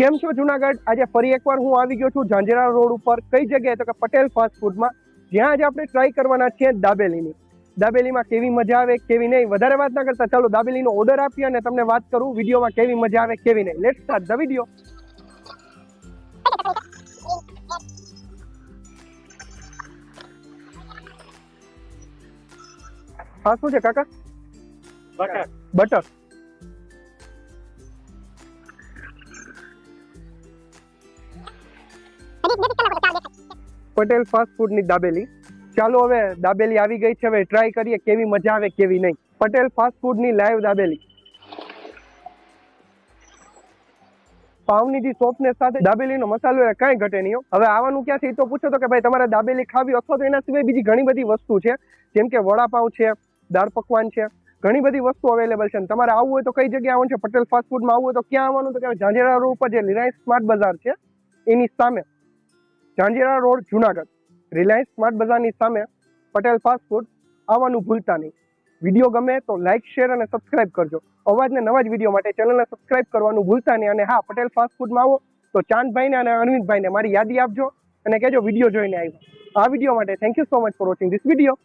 કેમ છો જુનાગઢ? આજે ફરી એકવાર હું આવી ગયો છું ઝાંઝરા રોડ ઉપર. કઈ જગ્યાએ? તો કે પટેલ ફાસ્ટફૂડમાં જ્યાં આજે આપણે ટ્રાય કરવાના છીએ દાબેલીની. દાબેલીમાં કેવી મજા આવે કેવી નહીં? વધારે વાત ના કરતા ચાલો દાબેલીનો ઓર્ડર આપીએ અને તમને વાત કરું વિડીયોમાં કેવી મજા આવે કેવી નહીં. લેટ સ્ટાર્ટ ધ વીડિયો હા શું છે કાકા? બટર. બટર. પટેલ ફાસ્ટ ફૂડની દાબેલી. ચાલો હવે દાબેલી આવી ગઈ છે, હવે ટ્રાય કરીએ કેવી મજા આવે, કેવી નહીં. પટેલ ફાસ્ટ ફૂડની લાઈવ દાબેલી. પાવની સોપને સાથે દાબેલીનો મસાલો એ કાંઈ ઘટે નહીં હવે આવવાનું ક્યાંથી? એ તો પૂછો તો કે ભાઈ તમારે દાબેલી ખાવી અથવા તો એના સિવાય બીજી ઘણી બધી વસ્તુ છે. જેમ કે વડાપાઉં છે, દાળ પકવાન છે, ઘણી બધી વસ્તુ અવેલેબલ છે. તમારે આવવું હોય તો કઈ જગ્યાએ આવવાનું છે? પટેલ ફાસ્ટ ફૂડમાં આવવું હોય તો ક્યાં આવવાનું? તો કે ઝાંઝરા રોડ ઉપર જે રિલાયન્સ સ્માર્ટ બજાર છે, એની સામે. Jhanjhara road, Junagadh. Reliance smart બજારની સામે પટેલ ફાસ્ટ ફૂડ આવવાનું ભૂલતા નહીં. વીડિયો ગમે તો લાઇક શેર અને સબસ્ક્રાઇબ કરજો. અવાજને નવા જ વીડિયો માટે ચેનલને સબસ્ક્રાઇબ કરવાનું ભૂલતા નહીં અને હા, પટેલ ફાસ્ટ ફૂડમાં આવો તો ચાંદભાઈને અને અરવિંદભાઈને મારી યાદી આપજો અને કહેજો વીડિયો જોઈને આવ્યો. આ વીડિયો માટે thank you so much for watching this video